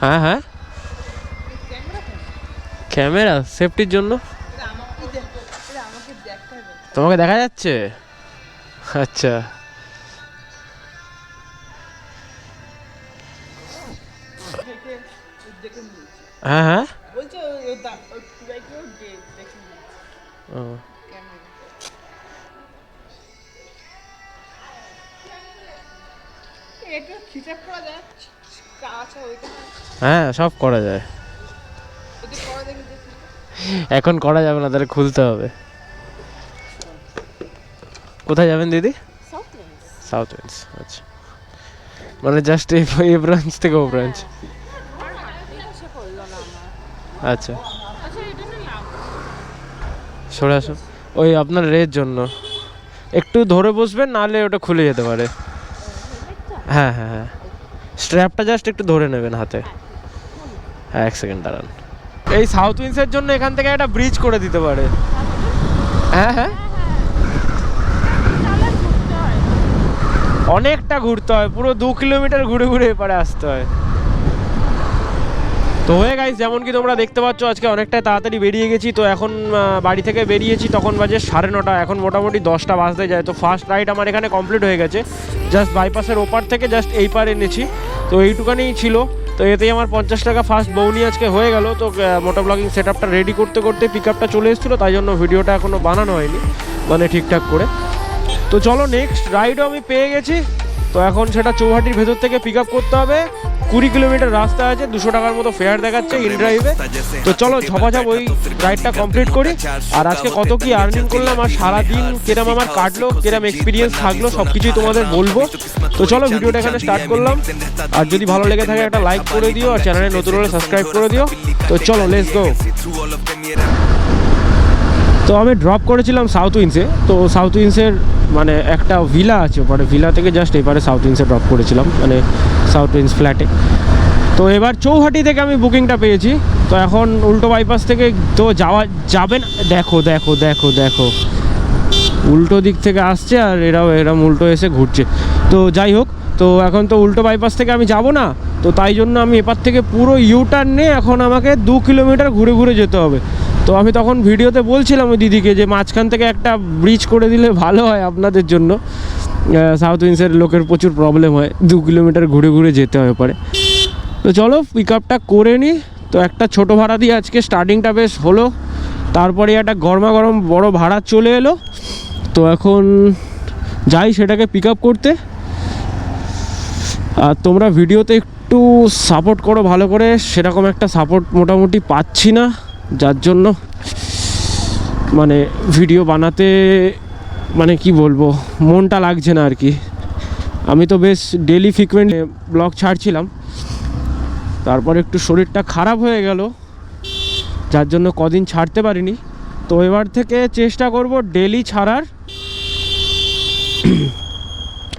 হ্যাঁ হ্যাঁ। ক্যামেরা সেফটির জন্য? তোমাকে দেখা যাচ্ছে? আচ্ছা। হ্যাঁ হ্যাঁ। ও। হ্যাঁ সব করা যায়। এখন করা যাবে না, তাহলে খুলতে হবে। কোথায় যাবেন দিদি? সাউথ ওয়েন্স আচ্ছা। মানে জাস্ট এই ব্রাঞ্চ থেকে ও ব্রাঞ্চ আচ্ছা। সরে আসুন। ওই আপনার রের জন্য। একটু ধরে বসবেন, নাহলে ওটা খুলে যেতে পারে। হ্যাঁ হ্যাঁ হ্যাঁ। স্ট্র্যাপটা জাস্ট একটু ধরে নেবেন হাতে। হ্যাঁ এক সেকেন্ড দাঁড়ান। এই সাউথ উইন্সের জন্য এখান থেকে একটা ব্রিজ করে দিতে পারে। হ্যাঁ হ্যাঁ। অনেকটা ঘুরতে হয়, পুরো দু কিলোমিটার ঘুরে ঘুরে এপারে আসতে হয়। তো হয়ে গাইস যেমন কি তোমরা দেখতে পাচ্ছ, আজকে অনেকটাই তাড়াতাড়ি বেরিয়ে গেছি। তো এখন বাড়ি থেকে বেরিয়েছি, তখন বাজে সাড়ে নটা। এখন মোটামুটি দশটা বাজতে যায়। তো ফার্স্ট রাইড আমার এখানে কমপ্লিট হয়ে গেছে। জাস্ট বাইপাসের ওপার থেকে জাস্ট এই পার এনেছি। তো এইটুকানি ছিল। তো এতেই আমার পঞ্চাশ টাকা ফার্স্ট বৌনি আজকে হয়ে গেল। তো মোটো ব্লগিং সেট আপটা রেডি করতে করতে পিক আপটা চলে এসেছিল। তাই জন্য ভিডিওটা এখনও বানানো হয়নি। মানে ঠিকঠাক করে। তো চলো নেক্সট রাইডও আমি পেয়ে গেছি। তো এখন সেটা চৌহাটির ভেতর থেকে পিক আপ করতে হবে। কুড়ি কিলোমিটার রাস্তা আছে, দুশো টাকার মতো ফেয়ার দেখাচ্ছে ইন ড্রাইভে তো চলো ঝপাঝপ ওই রাইডটা কমপ্লিট করি। আর আজকে কত কি আর্নিং করলাম, আর সারাদিন কিরম আমার কাটলো, কিরম এক্সপিরিয়েন্স থাকল সব কিছুই তোমাদের বলব। তো চলো ভিডিওটা এখানে স্টার্ট করলাম। আর যদি ভালো লেগে থাকে একটা লাইক করে দিও, আর চ্যানেলে নতুন হলে সাবস্ক্রাইব করে দিও। তো চলো লেটস গো তো আমি ড্রপ করেছিলাম সাউথ উইন্সে তো সাউথ উইন্সের মানে একটা ভিলা আছে ওপারে। ভিলা থেকে জাস্ট এবারে সাউথ উইন্সে ড্রপ করেছিলাম মানে সাউথ উইন্স ফ্ল্যাটে তো এবার চৌহাটি থেকে আমি বুকিংটা পেয়েছি। তো এখন উল্টো বাইপাস থেকে তো যাওয়া যাবে না। দেখো দেখো দেখো দেখো। উল্টো দিক থেকে আসছে আর এরাও, এরম উল্টো এসে ঘুরছে। তো যাই হোক, তো এখন তো উল্টো বাইপাস থেকে আমি যাব না। তো তাই জন্য আমি এপার থেকে পুরো ইউটার্ন নিয়ে এখন আমাকে দু কিলোমিটার ঘুরে ঘুরে যেতে হবে। তো আমি তখন ভিডিওতে বলছিলাম ওই দিদিকে যে মাঝখান থেকে একটা ব্রিজ করে দিলে ভালো হয় আপনাদের জন্য। সাউথ উইন্সের লোকের প্রচুর প্রবলেম হয়। দু কিলোমিটার ঘুরে ঘুরে যেতে হয় পারে তো চলো পিক আপটা করে নিই তো একটা ছোট ভাড়া দিয়ে আজকে স্টার্টিংটা বেশ হলো। তারপরে একটা গরমা গরম বড় ভাড়া চলে এলো। তো এখন যাই সেটাকে পিক আপ করতে। আর তোমরা ভিডিওতে একটু সাপোর্ট করো ভালো করে। সেরকম একটা সাপোর্ট মোটামুটি পাচ্ছি না। যার জন্য মানে ভিডিও বানাতে মানে কি বলব, মনটা লাগছে না আর কি। আমি তো বেশ ডেলি ফ্রিকুয়েন্ট ব্লগ ছাড়ছিলাম। তারপর একটু শরীরটা খারাপ হয়ে গেল, যার জন্য কদিন ছাড়তে পারিনি। তো এবার থেকে চেষ্টা করব ডেলি ছাড়ার।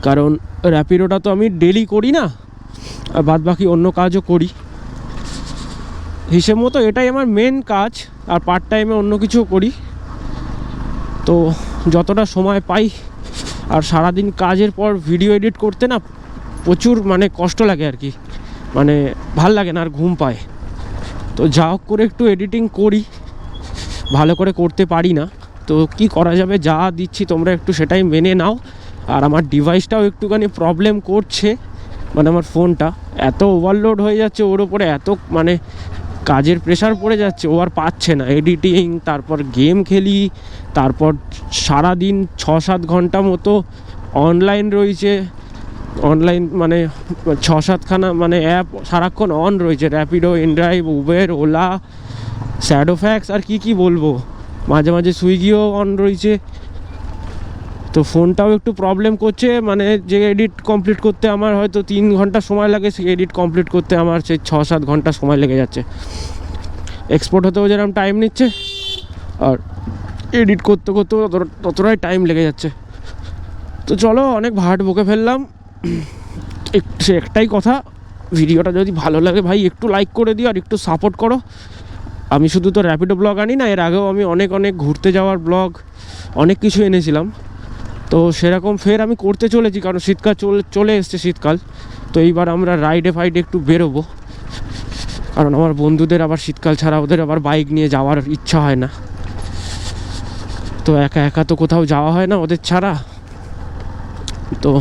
কারণ র্যাপিডোটা তো আমি ডেলি করি না, আর বাদ বাকি অন্য কাজও করি। হিসেব মতো এটাই আমার মেন কাজ, আর পার্ট টাইমে অন্য কিছুও করি। তো যতটা সময় পাই, আর সারাদিন কাজের পর ভিডিও এডিট করতে না প্রচুর মানে কষ্ট লাগে আর কি। মানে ভালো লাগে না, আর ঘুম পায়। তো যা হোক করে একটু এডিটিং করি। ভালো করে করতে পারি না। তো কি করা যাবে, যা দিচ্ছি তোমরা একটু সেটাই মেনে নাও। আর আমার ডিভাইসটাও একটুখানি প্রবলেম করছে মানে আমার ফোনটা এত ওভারলোড হয়ে যাচ্ছে ওর ওপরে এত মানে কাজের প্রেশার পড়ে যাচ্ছে, ও আর পাচ্ছে না। এডিটিং তারপর গেম খেলি, তারপর সারাদিন ছ সাত ঘণ্টা মতো অনলাইন রয়েছে। অনলাইন মানে ছ সাতখানা মানে অ্যাপ সারাক্ষণ অন রয়েছে। Rapido inDrive Uber Ola Shadowfax আর কি কি বলব? মাঝে মাঝে সুইগিও অন রয়েছে। তো ফোনটাও একটু প্রবলেম করছে মানে যে এডিট কমপ্লিট করতে আমার হয়তো তিন ঘণ্টা সময় লাগে, সেই এডিট কমপ্লিট করতে আমার সেই ছ সাত ঘণ্টা সময় লেগে যাচ্ছে। এক্সপোর্ট হতেও যেরকম টাইম নিচ্ছে, আর এডিট করতে করতেও ততটা- ততটাই টাইম লেগে যাচ্ছে। তো চলো, অনেক ভাট বকে ফেললাম। সে একটাই কথা, ভিডিওটা যদি ভালো লাগে ভাই, একটু লাইক করে দিও আর একটু সাপোর্ট করো। আমি শুধু তো র্যাপিডো ব্লগ আনি না, এর আগেও আমি অনেক অনেক ঘুরতে যাওয়ার ব্লগ অনেক কিছু এনেছিলাম। তো সেরকম ফের আমি করতে চলেছি, কারণ শীতকাল চলে চলে এসছে শীতকাল। তো এইবার আমরা রাইডে ফাইডে একটু বেরোবো। কারণ আমার বন্ধুদের আবার শীতকাল ছাড়া ওদের আবার বাইক নিয়ে যাওয়ার ইচ্ছা হয় না। তো একা একা তো কোথাও যাওয়া হয় না ওদের ছাড়া। তো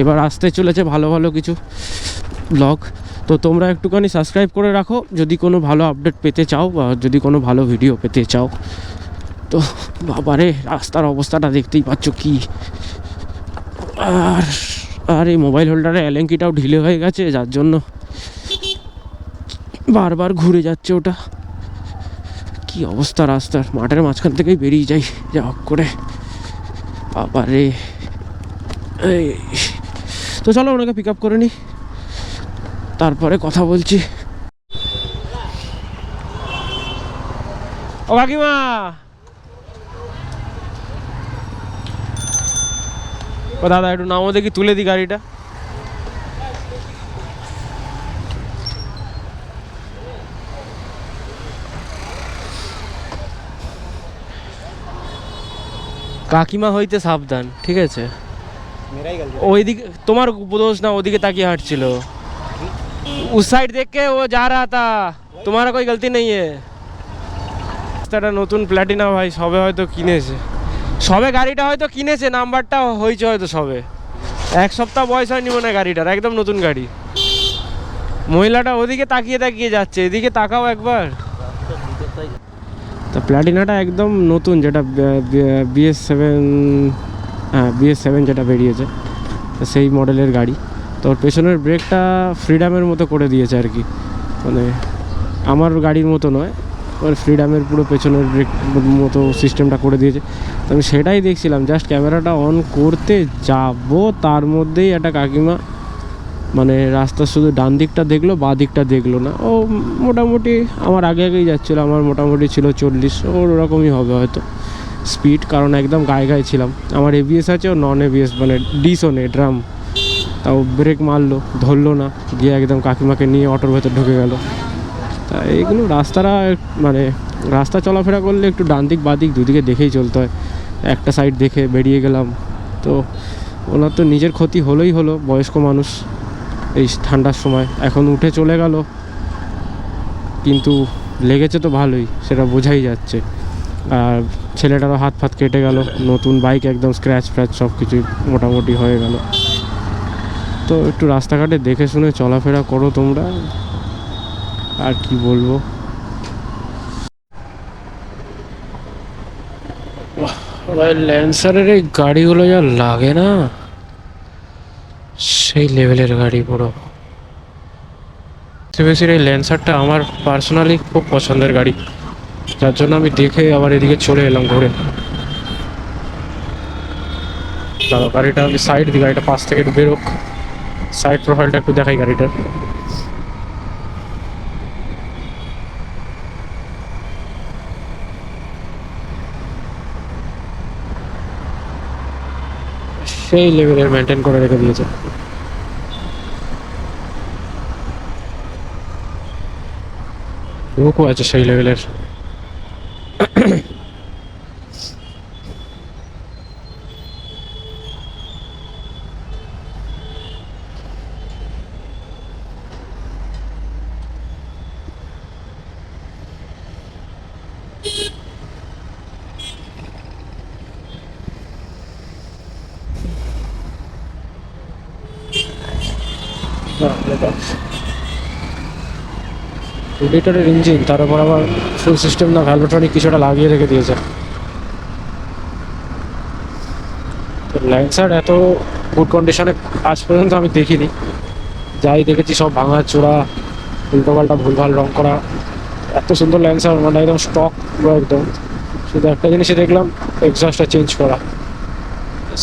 এবার আসতে চলেছে ভালো ভালো কিছু ব্লগ তো তোমরা একটুখানি সাবস্ক্রাইব করে রাখো। যদি কোনো ভালো আপডেট পেতে চাও বা যদি কোনো ভালো ভিডিও পেতে চাও। তো বাবারে, রাস্তার অবস্থাটা দেখতেই পাচ্ছ কি? আর আর এই মোবাইল হোল্ডারে অ্যালেঙ্কিটাও ঢিলে হয়ে গেছে, যার জন্য বারবার ঘুরে যাচ্ছে ওটা। কি অবস্থা রাস্তার? মাঠের মাঝখান থেকেই বেরিয়ে যাই, যা হোক করে। বাবারে তো চলো ওনাকে পিক আপ করে নি। তারপরে কথা বলছি। ও কাকিমা! ও দাদা একটু নামো দেখি তুলে দি গাড়িটা কাকিমা হইতে সাবধান ঠিক আছে ওইদিকে তোমার দোষ না ওদিকে তাকিয়ে হাঁটছিল उस साइड देख के वो जा रहा था तुम्हारा कोई गलती नहीं है রাস্তাটা নতুন প্ল্যাটিনা ভাই সবে হয়তো কিনেছে সবে গাড়িটা হয়তো কিনেছে, নাম্বারটা হয়েছে হয়তো সবে। এক সপ্তাহ বয়স হয়নি মনে হয় গাড়িটার, একদম নতুন গাড়ি। মহিলাটা ওদিকে তাকিয়ে তাকিয়ে যাচ্ছে, এদিকে তাকাও একবার। তা প্ল্যাটিনাটা একদম নতুন যেটা বিএস সেভেন হ্যাঁ বিএস সেভেন যেটা বেরিয়েছে সেই মডেলের গাড়ি। তো ওর পেছনের ব্রেকটা ফ্রিডামের মতো করে দিয়েছে আর কি। মানে আমার গাড়ির মতো নয় ওর ফ্রিডামের পুরো পেছনের ব্রেক মতো সিস্টেমটা করে দিয়েছে। তো আমি সেটাই দেখছিলাম জাস্ট ক্যামেরাটা অন করতে যাব, তার মধ্যেই একটা কাকিমা মানে রাস্তার শুধু ডান দিকটা দেখল, বা দিকটা দেখল না। ও মোটামুটি আমার আগে আগেই যাচ্ছিল, আমার মোটামুটি ছিল চল্লিশ, ওর ওরকমই হবে হয়তো। স্পিড কারণ একদম গায়ে গায়ে ছিলাম। আমার এবিএস আছে, ও নন এবিএস মানে ডিসও নেই ড্রাম তাও ব্রেক মারলো, ধরলো না গিয়ে একদম কাকিমাকে নিয়ে অটোর ভেতর ঢুকে গেল। এইগুলো রাস্তাটা মানে রাস্তা চলাফেরা করলে একটু ডান দিক বাদিক দুদিকে দেখেই চলতে হয়। একটা সাইড দেখে বেরিয়ে গেলাম। তো ওনার তো নিজের ক্ষতি হলোই হলো, বয়স্ক মানুষ এই ঠান্ডার সময়। এখন উঠে চলে গেল। কিন্তু লেগেছে তো ভালোই, সেটা বোঝাই যাচ্ছে। আর ছেলেটারও হাত ফাত কেটে গেল, নতুন বাইক একদম স্ক্র্যাচ ফ্র্যাচ সব কিছুই মোটামুটি হয়ে গেল। তো একটু রাস্তাঘাটে দেখে শুনে চলাফেরা করো তোমরা। আর কি বলব? ল্যান্সারের এই গাড়িগুলো যা লাগে না? সেই লেভেলের গাড়ি পুরো। বেশি এই ল্যান্সারটা আমার পার্সোনালি খুব পছন্দের গাড়ি। যার জন্য আমি দেখে আবার এদিকে চলে এলাম ঘুরে। গাড়িটা আমি সাইড দিই, গাড়িটা পাশ থেকে একটু বেরোক। সাইড প্রোফাইলটা একটু দেখাই গাড়িটার। সেই লেভেলের মেনটেন করে রেখে দিয়েছে। লুকও আছে সেই লেভেলের দু লিটারের ইঞ্জিন তার উপর আবার ফুল সিস্টেম না ভ্যালভেট্রনিক কিছুটা লাগিয়ে রেখে দিয়েছে। ল্যান্সার এত গুড কন্ডিশনে আজ পর্যন্ত আমি দেখিনি। যাই দেখেছি সব ভাঙা চোরা উল্টোপাল্টা ভুলভাল রং করা। এত সুন্দর ল্যান্সার মানে একদম স্টক পুরো একদম। শুধু একটা জিনিসই দেখলাম এক্সস্টটা চেঞ্জ করা।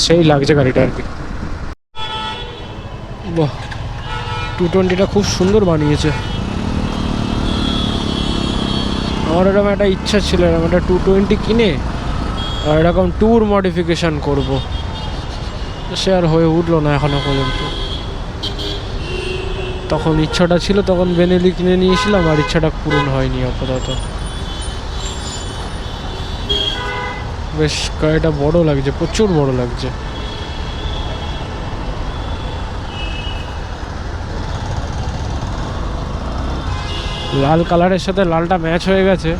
সেই লাগছে গাড়িটা আর কি। বাহ। টু টোয়েন্টিটা খুব সুন্দর বানিয়েছে। আমার এরকম একটা ইচ্ছা ছিল, এরকম একটা টু টোয়েন্টি কিনে আর এরকম ট্যুর মডিফিকেশান করব। সে আর হয়ে উঠল না এখনও পর্যন্ত। তখন ইচ্ছাটা ছিল, তখন বেনেলি কিনে নিয়েছিলাম আর ইচ্ছাটা পূরণ হয়নি আপাতত। বেশ গাড়িটা বড় লাগছে, প্রচুর বড় লাগছে। লাল কালারের সাথে লালটা ম্যাচ হয়ে গেছে।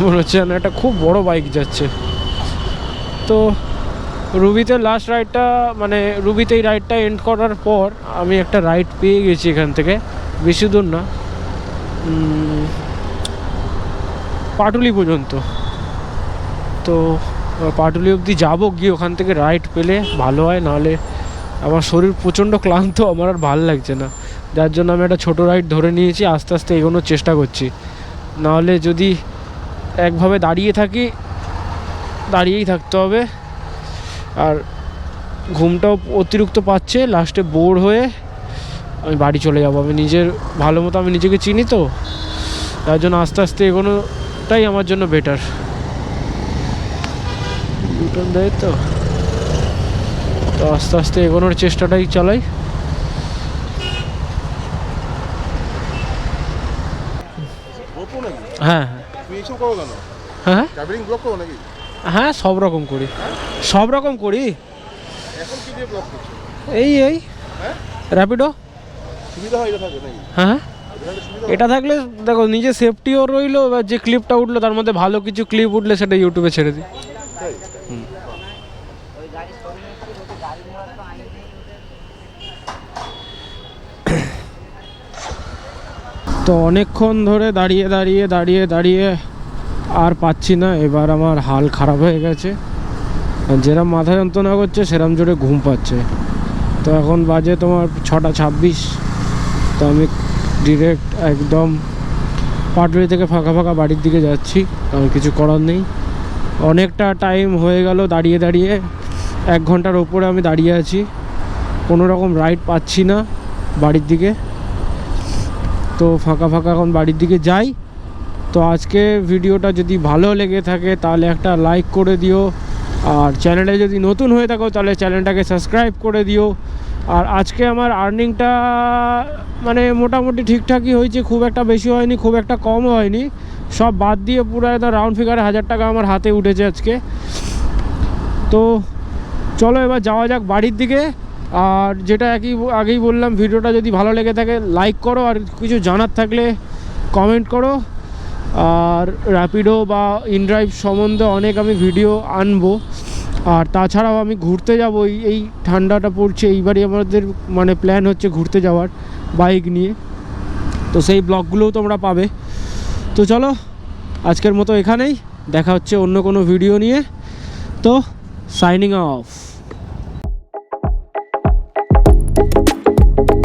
মনে হচ্ছে যেন একটা খুব বড় বাইক যাচ্ছে। তো রুবিতে লাস্ট রাইডটা মানে রুবিতে এই রাইডটা এন্ড করার পর আমি একটা রাইড পেয়ে গেছি এখান থেকে বেশি দূর না পাটুলি পর্যন্ত। তো, পাটুলি অবধি যাব গিয়ে ওখান থেকে রাইড পেলে ভালো হয়, নাহলে আমার শরীর প্রচণ্ড ক্লান্ত, আমার আর ভালো লাগছে না। যার জন্য আমি একটা ছোটো রাইড ধরে নিয়েছি, আস্তে আস্তে এগোনোর চেষ্টা করছি। নাহলে যদি একভাবে দাঁড়িয়ে থাকি, দাঁড়িয়েই থাকতে হবে। আর ঘুমটাও অতিরিক্ত পাচ্ছে লাস্টে বোর হয়ে আমি বাড়ি চলে যাব। আমি নিজের ভালো মতো, আমি নিজেকে চিনি তো, তার জন্য আস্তে আস্তে এগোনোটাই আমার জন্য বেটার দেয় তো? তো আস্তে আস্তে এগোনোর চেষ্টাটাই চালাই। হ্যাঁ হ্যাঁ। করো নাকি হ্যাঁ সব রকম করি। সব রকম করি? এই এই। হ্যাঁ? র্যাপিডো হয় হ্যাঁ। এটা থাকলে, দেখো, নিজে সেফটিও রইল, এবার যে ক্লিপটা উঠল, তার মধ্যে ভালো কিছু ক্লিপ উঠলে সেটা ইউটিউবে ছেড়ে দিই। তো অনেকক্ষণ ধরে দাঁড়িয়ে দাঁড়িয়ে দাঁড়িয়ে দাঁড়িয়ে আর পাচ্ছি না। এবার আমার হাল খারাপ হয়ে গেছে। যেরম মাথা যন্ত্রণা করছে, সেরম জোরে ঘুম পাচ্ছে। তো এখন বাজে তোমার ছটা ছাব্বিশ। তো আমি ডিরেক্ট একদম পাটুলি থেকে ফাঁকা ফাঁকা বাড়ির দিকে যাচ্ছি। কারণ কিছু করার নেই। অনেকটা টাইম হয়ে গেল দাঁড়িয়ে দাঁড়িয়ে। এক ঘণ্টার ওপরে আমি দাঁড়িয়ে আছি। কোনো রকম রাইড পাচ্ছি না বাড়ির দিকে। তো ফাঁকা ফাঁকা এখন বাড়ির দিকে যাই। তো আজকে ভিডিওটা যদি ভালো লেগে থাকে, তাহলে একটা লাইক করে দিও। আর চ্যানেলে যদি নতুন হয়ে থাকো, তাহলে চ্যানেলটাকে সাবস্ক্রাইব করে দিও। আর আজকে আমার আর্নিংটা মানে মোটামুটি ঠিকঠাকই হয়েছে, খুব একটা বেশি হয়নি, খুব একটা কমও হয়নি। সব বাদ দিয়ে পুরো একদম রাউন্ড ফিগারে হাজার টাকা আমার হাতে উঠেছে আজকে। তো চলো এবার যাওয়া যাক বাড়ির দিকে। আর যেটা একই আগেই বললাম, ভিডিওটা যদি ভালো লেগে থাকে লাইক করো, আর কিছু জানার থাকলে কমেন্ট করো। আর র্যাপিডো বা ইনড্রাইভ সম্বন্ধে অনেক আমি ভিডিও আনব। আর তাছাড়াও আমি ঘুরতে যাব, এই ঠান্ডাটা পড়ছে, এইবারই আমাদের মানে প্ল্যান হচ্ছে ঘুরতে যাওয়ার বাইক নিয়ে। তো সেই ব্লগগুলোও তোমরা পাবে। তো চলো, আজকের মতো এখানেই, দেখা হচ্ছে অন্য কোনো ভিডিও নিয়ে। তো সাইনিং অফ thank you